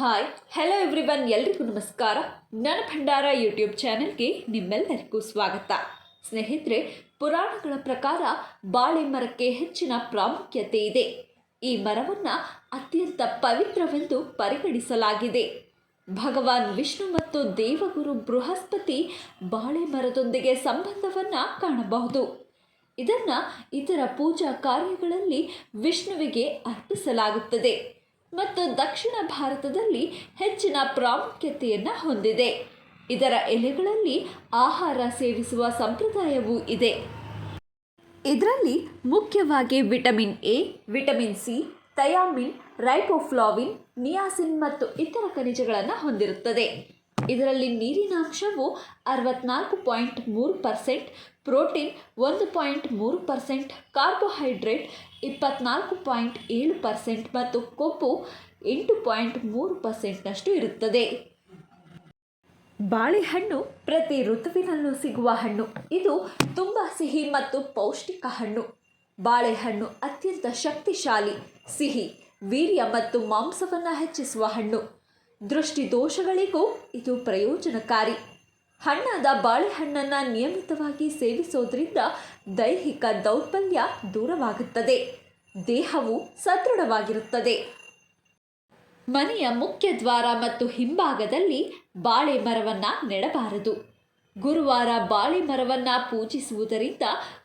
Hi hello everyone ಎಲ್ರಿಗೂ ನಮಸ್ಕಾರ. ನನ್ನ ಭಂಡಾರ ಯೂಟ್ಯೂಬ್ ಚಾನೆಲ್ಗೆ ನಿಮ್ಮೆಲ್ಲರಿಗೂ ಸ್ವಾಗತ. ಸ್ನೇಹಿತರೆ, ಪುರಾಣಗಳ ಪ್ರಕಾರ ಬಾಳೆ ಮರಕ್ಕೆ ಹೆಚ್ಚಿನ ಪ್ರಾಮುಖ್ಯತೆ ಇದೆ. ಈ ಮರವನ್ನು ಅತ್ಯಂತ ಪವಿತ್ರವೆಂದು ಪರಿಗಣಿಸಲಾಗಿದೆ. ಭಗವಾನ್ ವಿಷ್ಣು ಮತ್ತು ದೇವಗುರು ಬೃಹಸ್ಪತಿ ಬಾಳೆ ಮರದೊಂದಿಗೆ ಸಂಬಂಧವನ್ನು ಕಾಣಬಹುದು. ಇದನ್ನು ಇತರ ಪೂಜಾ ಕಾರ್ಯಗಳಲ್ಲಿ ವಿಷ್ಣುವಿಗೆ ಅರ್ಪಿಸಲಾಗುತ್ತದೆ. ಮತ್ತು ದಕ್ಷಿಣ ಭಾರತದಲ್ಲಿ ಹೆಚ್ಚಿನ ಪ್ರಾಮುಖ್ಯತೆಯನ್ನು ಹೊಂದಿದೆ. ಇದರ ಎಲೆಗಳಲ್ಲಿ ಆಹಾರ ಸೇವಿಸುವ ಸಂಪ್ರದಾಯವೂ ಇದೆ. ಇದರಲ್ಲಿ ಮುಖ್ಯವಾಗಿ vitamin A, vitamin C thiamine riboflavin niacin ಮತ್ತು ಇತರ ಖನಿಜಗಳನ್ನು ಹೊಂದಿರುತ್ತದೆ. ಇದರಲ್ಲಿ ನೀರಿನ ಅಂಶವು ಅರವತ್ನಾಲ್ಕು ಪಾಯಿಂಟ್ ಮೂರು ಪರ್ಸೆಂಟ್, ಪ್ರೋಟೀನ್ ಒಂದು ಪಾಯಿಂಟ್ ಮೂರು ಪರ್ಸೆಂಟ್, ಕಾರ್ಬೋಹೈಡ್ರೇಟ್ ಇಪ್ಪತ್ನಾಲ್ಕು ಪಾಯಿಂಟ್ ಏಳು ಪರ್ಸೆಂಟ್ ಮತ್ತು ಕೊಬ್ಬು ಎಂಟು ಪಾಯಿಂಟ್ ಮೂರು ಪರ್ಸೆಂಟ್ನಷ್ಟು ಇರುತ್ತದೆ. ಬಾಳೆಹಣ್ಣು ಪ್ರತಿ ಋತುವಿನಲ್ಲೂ ಸಿಗುವ ಹಣ್ಣು. ಇದು ತುಂಬ ಸಿಹಿ ಮತ್ತು ಪೌಷ್ಟಿಕ ಹಣ್ಣು. ಬಾಳೆಹಣ್ಣು ಅತ್ಯಂತ ಶಕ್ತಿಶಾಲಿ, ಸಿಹಿ, ವೀರ್ಯ ಮತ್ತು ಮಾಂಸವನ್ನು ಹೆಚ್ಚಿಸುವ ಹಣ್ಣು. ದೃಷ್ಟಿ ದೋಷಗಳಿಗೂ ಇದು ಪ್ರಯೋಜನಕಾರಿ. ಹಣ್ಣಾದ ಬಾಳೆಹಣ್ಣನ್ನು ನಿಯಮಿತವಾಗಿ ಸೇವಿಸೋದ್ರಿಂದ ದೈಹಿಕ ದೌರ್ಬಲ್ಯ ದೂರವಾಗುತ್ತದೆ. ದೇಹವು ಸದೃಢವಾಗಿರುತ್ತದೆ. ಮನೆಯ ಮುಖ್ಯ ದ್ವಾರ ಮತ್ತು ಹಿಂಭಾಗದಲ್ಲಿ ಬಾಳೆ ಮರವನ್ನು ನೆಡಬಾರದು. ಗುರುವಾರ ಬಾಳೆ ಮರವನ್ನು ಪೂಜಿಸುವುದರಿಂದ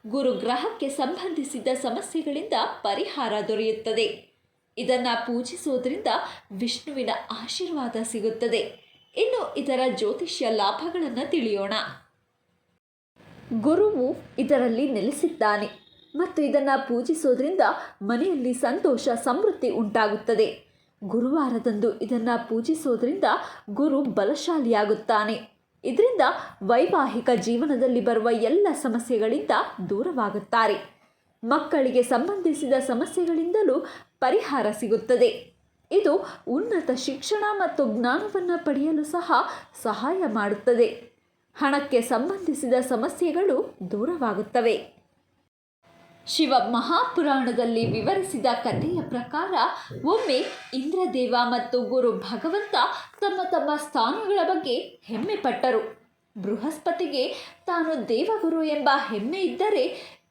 ಗುರುಗ್ರಹಕ್ಕೆ ಸಂಬಂಧಿಸಿದ ಸಮಸ್ಯೆಗಳಿಂದ ಪರಿಹಾರ ದೊರೆಯುತ್ತದೆ. ಇದನ್ನು ಪೂಜಿಸುವುದರಿಂದ ವಿಷ್ಣುವಿನ ಆಶೀರ್ವಾದ ಸಿಗುತ್ತದೆ. ಇನ್ನು ಇದರ ಜ್ಯೋತಿಷ್ಯ ಲಾಭಗಳನ್ನು ತಿಳಿಯೋಣ. ಗುರುವು ಇದರಲ್ಲಿ ನೆಲೆಸಿದ್ದಾನೆ. ಮತ್ತು ಇದನ್ನು ಪೂಜಿಸೋದ್ರಿಂದ ಮನೆಯಲ್ಲಿ ಸಂತೋಷ, ಸಮೃದ್ಧಿ ಉಂಟಾಗುತ್ತದೆ. ಗುರುವಾರದಂದು ಇದನ್ನು ಪೂಜಿಸೋದ್ರಿಂದ ಗುರು ಬಲಶಾಲಿಯಾಗುತ್ತಾನೆ. ಇದರಿಂದ ವೈವಾಹಿಕ ಜೀವನದಲ್ಲಿ ಬರುವ ಎಲ್ಲ ಸಮಸ್ಯೆಗಳಿಂದ ದೂರವಾಗುತ್ತಾರೆ. ಮಕ್ಕಳಿಗೆ ಸಂಬಂಧಿಸಿದ ಸಮಸ್ಯೆಗಳಿಂದಲೂ ಪರಿಹಾರ ಸಿಗುತ್ತದೆ. ಇದು ಉನ್ನತ ಶಿಕ್ಷಣ ಮತ್ತು ಜ್ಞಾನವನ್ನು ಪಡೆಯಲು ಸಹ ಸಹಾಯ ಮಾಡುತ್ತದೆ. ಹಣಕ್ಕೆ ಸಂಬಂಧಿಸಿದ ಸಮಸ್ಯೆಗಳು ದೂರವಾಗುತ್ತವೆ. ಶಿವ ಮಹಾಪುರಾಣದಲ್ಲಿ ವಿವರಿಸಿದ ಕಥೆಯ ಪ್ರಕಾರ, ಒಮ್ಮೆ ಇಂದ್ರದೇವ ಮತ್ತು ಗುರು ಭಗವಂತ ತಮ್ಮ ತಮ್ಮ ಸ್ಥಾನಗಳ ಬಗ್ಗೆ ಹೆಮ್ಮೆ ಪಟ್ಟರು ಬೃಹಸ್ಪತಿಗೆ ತಾನು ದೇವಗುರು ಎಂಬ ಹೆಮ್ಮೆ ಇದ್ದರೆ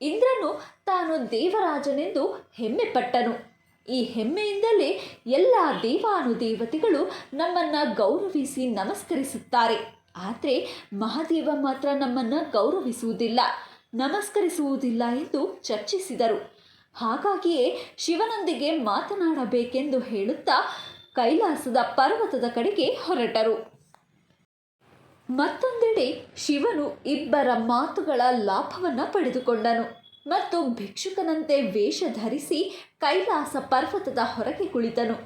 ಇಂದ್ರನು ತಾನು ದೇವರಾಜನೆಂದು ಹೆಮ್ಮೆ ಪಟ್ಟನು ಈ ಹೆಮ್ಮೆಯಿಂದಲೇ ಎಲ್ಲ ದೇವಾನುದೇವತೆಗಳು ನಮ್ಮನ್ನು ಗೌರವಿಸಿ ನಮಸ್ಕರಿಸುತ್ತಾರೆ. ಆದರೆ ಮಹಾದೇವ ಮಾತ್ರ ನಮ್ಮನ್ನು ಗೌರವಿಸುವುದಿಲ್ಲ, ನಮಸ್ಕರಿಸುವುದಿಲ್ಲ ಎಂದು ಚರ್ಚಿಸಿದರು. ಹಾಗಾಗಿಯೇ ಶಿವನೊಂದಿಗೆ ಮಾತನಾಡಬೇಕೆಂದು ಹೇಳುತ್ತಾ ಕೈಲಾಸದ ಪರ್ವತದ ಕಡೆಗೆ ಹೊರಟರು. ಮತ್ತೊಂದೆಡೆ ಶಿವನು ಇಬ್ಬರ ಮಾತುಗಳ ಲಾಭವನ್ನು ಪಡೆದುಕೊಂಡನು. ಮತ್ತು ಭಿಕ್ಷುಕನಂತೆ ವೇಷ ಧರಿಸಿ ಕೈಲಾಸ ಪರ್ವತದ ಹೊರಗೆ ಕುಳಿತನು.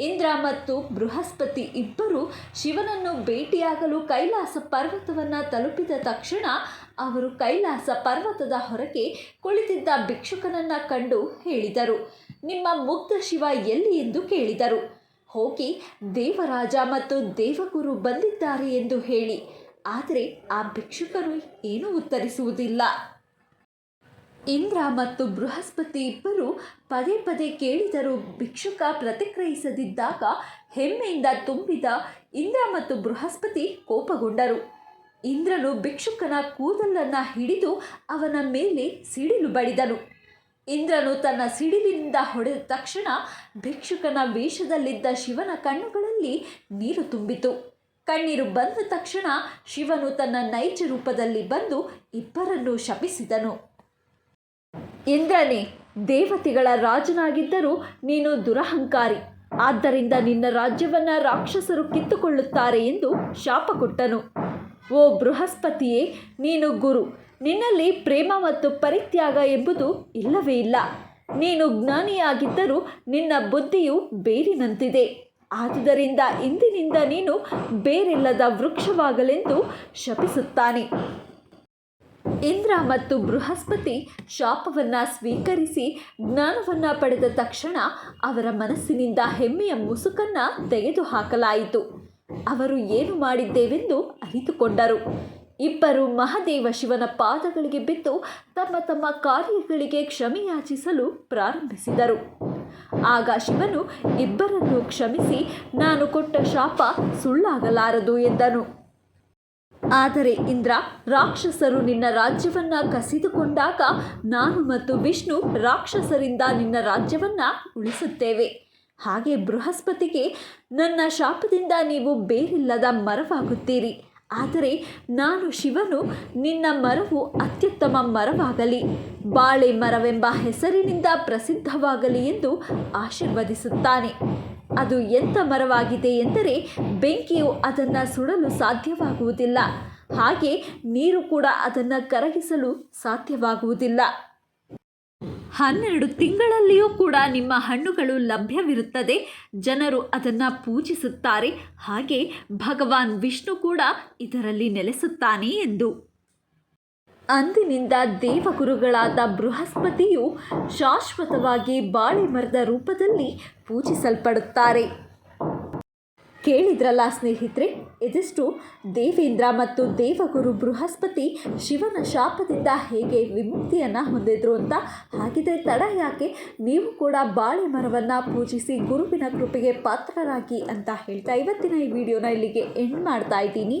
ಇಂದ್ರ ಮತ್ತು ಬೃಹಸ್ಪತಿ ಇಬ್ಬರು ಶಿವನನ್ನು ಭೇಟಿಯಾಗಲು ಕೈಲಾಸ ಪರ್ವತವನ್ನು ತಲುಪಿದ ತಕ್ಷಣ ಅವರು ಕೈಲಾಸ ಪರ್ವತದ ಹೊರಗೆ ಕುಳಿತಿದ್ದ ಭಿಕ್ಷುಕನನ್ನು ಕಂಡು ಹೇಳಿದರು, ನಿಮ್ಮ ಮುಗ್ಧ ಶಿವ ಎಲ್ಲಿ ಎಂದು ಕೇಳಿದರು. ಹೋಗಿ ದೇವರಾಜ ಮತ್ತು ದೇವಗುರು ಬಂದಿದ್ದಾರೆ ಎಂದು ಹೇಳಿ. ಆದರೆ ಆ ಭಿಕ್ಷುಕರು ಏನೂ ಉತ್ತರಿಸುವುದಿಲ್ಲ. ಇಂದ್ರ ಮತ್ತು ಬೃಹಸ್ಪತಿ ಇಬ್ಬರು ಪದೇ ಪದೇ ಕೇಳಿದರೂ ಭಿಕ್ಷುಕ ಪ್ರತಿಕ್ರಿಯಿಸದಿದ್ದಾಗ ಹೆಮ್ಮೆಯಿಂದ ತುಂಬಿದ ಇಂದ್ರ ಮತ್ತು ಬೃಹಸ್ಪತಿ ಕೋಪಗೊಂಡರು. ಇಂದ್ರನು ಭಿಕ್ಷುಕನ ಕೂದಲನ್ನು ಹಿಡಿದು ಅವನ ಮೇಲೆ ಸಿಡಿಲು ಬಡಿದನು. ಇಂದ್ರನು ತನ್ನ ಸಿಡಿಲಿನಿಂದ ಹೊಡೆದ ತಕ್ಷಣ ಭಿಕ್ಷುಕನ ವೇಷದಲ್ಲಿದ್ದ ಶಿವನ ಕಣ್ಣುಗಳಲ್ಲಿ ನೀರು ತುಂಬಿತು. ಕಣ್ಣೀರು ಬಂದ ತಕ್ಷಣ ಶಿವನು ತನ್ನ ನೈಜ ರೂಪದಲ್ಲಿ ಬಂದು ಇಬ್ಬರನ್ನು ಶಪಿಸಿದನು. ಇಂದ್ರನೇ, ದೇವತೆಗಳ ರಾಜನಾಗಿದ್ದರೂ ನೀನು ದುರಹಂಕಾರಿ. ಆದ್ದರಿಂದ ನಿನ್ನ ರಾಜ್ಯವನ್ನು ರಾಕ್ಷಸರು ಕಿತ್ತುಕೊಳ್ಳುತ್ತಾರೆ ಎಂದು ಶಾಪ ಕೊಟ್ಟನು ಓ ಬೃಹಸ್ಪತಿಯೇ, ನೀನು ಗುರು. ನಿನ್ನಲ್ಲಿ ಪ್ರೇಮ ಮತ್ತು ಪರಿತ್ಯಾಗ ಎಂಬುದು ಇಲ್ಲವೇ ಇಲ್ಲ. ನೀನು ಜ್ಞಾನಿಯಾಗಿದ್ದರೂ ನಿನ್ನ ಬುದ್ಧಿಯು ಬೇರಿನಂತಿದೆ. ಆದುದರಿಂದ ಇಂದಿನಿಂದ ನೀನು ಬೇರಿಲ್ಲದ ವೃಕ್ಷವಾಗಲೆಂದು ಶಪಿಸುತ್ತಾನೆ. ಇಂದ್ರ ಮತ್ತು ಬೃಹಸ್ಪತಿ ಶಾಪವನ್ನು ಸ್ವೀಕರಿಸಿ ಜ್ಞಾನವನ್ನು ಪಡೆದ ತಕ್ಷಣ ಅವರ ಮನಸ್ಸಿನಿಂದ ಹೆಮ್ಮೆಯ ಮುಸುಕನ್ನು ತೆಗೆದುಹಾಕಲಾಯಿತು. ಅವರು ಏನು ಮಾಡಿದ್ದೇವೆಂದು ಅರಿತುಕೊಂಡರು. ಇಬ್ಬರು ಮಹಾದೇವ ಶಿವನ ಪಾದಗಳಿಗೆ ಬಿದ್ದು ತಮ್ಮ ತಮ್ಮ ಕಾರ್ಯಗಳಿಗೆ ಕ್ಷಮೆಯಾಚಿಸಲು ಪ್ರಾರಂಭಿಸಿದರು. ಆಗ ಶಿವನು ಇಬ್ಬರನ್ನು ಕ್ಷಮಿಸಿ, ನಾನು ಕೊಟ್ಟ ಶಾಪ ಸುಳ್ಳಾಗಲಾರದು ಎಂದನು. ಆದರೆ ಇಂದ್ರ, ರಾಕ್ಷಸರು ನಿನ್ನ ರಾಜ್ಯವನ್ನ ಕಸಿದುಕೊಂಡಾಗ ನಾನು ಮತ್ತು ವಿಷ್ಣು ರಾಕ್ಷಸರಿಂದ ನಿನ್ನ ರಾಜ್ಯವನ್ನ ಉಳಿಸುತ್ತೇವೆ. ಹಾಗೆ ಬೃಹಸ್ಪತಿಗೆ, ನನ್ನ ಶಾಪದಿಂದ ನೀವು ಬೇರಿಲ್ಲದ ಮರವಾಗುತ್ತೀರಿ. ಆದರೆ ನಾನು ಶಿವನು, ನಿನ್ನ ಮರವು ಅತ್ಯುತ್ತಮ ಮರವಾಗಲಿ. ಬಾಳೆ ಮರವೆಂಬ ಹೆಸರಿನಿಂದ ಪ್ರಸಿದ್ಧವಾಗಲಿ ಎಂದು ಆಶೀರ್ವದಿಸುತ್ತಾನೆ. ಅದು ಎಂಥ ಮರವಾಗಿದೆ ಎಂದರೆ ಬೆಂಕಿಯು ಅದನ್ನು ಸುಡಲು ಸಾಧ್ಯವಾಗುವುದಿಲ್ಲ. ಹಾಗೆ ನೀರು ಕೂಡ ಅದನ್ನು ಕರಗಿಸಲು ಸಾಧ್ಯವಾಗುವುದಿಲ್ಲ. ಹನ್ನೆರಡು ತಿಂಗಳಲ್ಲಿಯೂ ಕೂಡ ನಿಮ್ಮ ಹಣ್ಣುಗಳು ಲಭ್ಯವಿರುತ್ತದೆ. ಜನರು ಅದನ್ನು ಪೂಜಿಸುತ್ತಾರೆ. ಹಾಗೆ ಭಗವಾನ್ ವಿಷ್ಣು ಕೂಡ ಇದರಲ್ಲಿ ನೆಲೆಸುತ್ತಾನೆ ಎಂದು. ಅಂದಿನಿಂದ ದೇವಗುರುಗಳಾದ ಬೃಹಸ್ಪತಿಯು ಶಾಶ್ವತವಾಗಿ ಬಾಳೆ ಮರದ ರೂಪದಲ್ಲಿ ಪೂಜಿಸಲ್ಪಡುತ್ತಾರೆ. ಕೇಳಿದ್ರಲ್ಲ ಸ್ನೇಹಿತರೆ ಇದಿಷ್ಟು ದೇವೇಂದ್ರ ಮತ್ತು ದೇವಗುರು ಬೃಹಸ್ಪತಿ ಶಿವನ ಶಾಪದಿಂದ ಹೇಗೆ ವಿಮುಕ್ತಿಯನ್ನು ಹೊಂದಿದ್ರು ಅಂತ ಹಾಗಿದ್ರೆ ತಡ ಯಾಕೆ? ನೀವು ಕೂಡ ಬಾಳೆ ಮರವನ್ನು ಪೂಜಿಸಿ ಗುರುವಿನ ಕೃಪೆಗೆ ಪಾತ್ರರಾಗಿ ಅಂತ ಹೇಳ್ತಾ ಇವತ್ತಿನ ಈ ವಿಡಿಯೋನ ಇಲ್ಲಿಗೆ ಎಂಡ್ ಮಾಡ್ತಾ ಇದ್ದೀನಿ.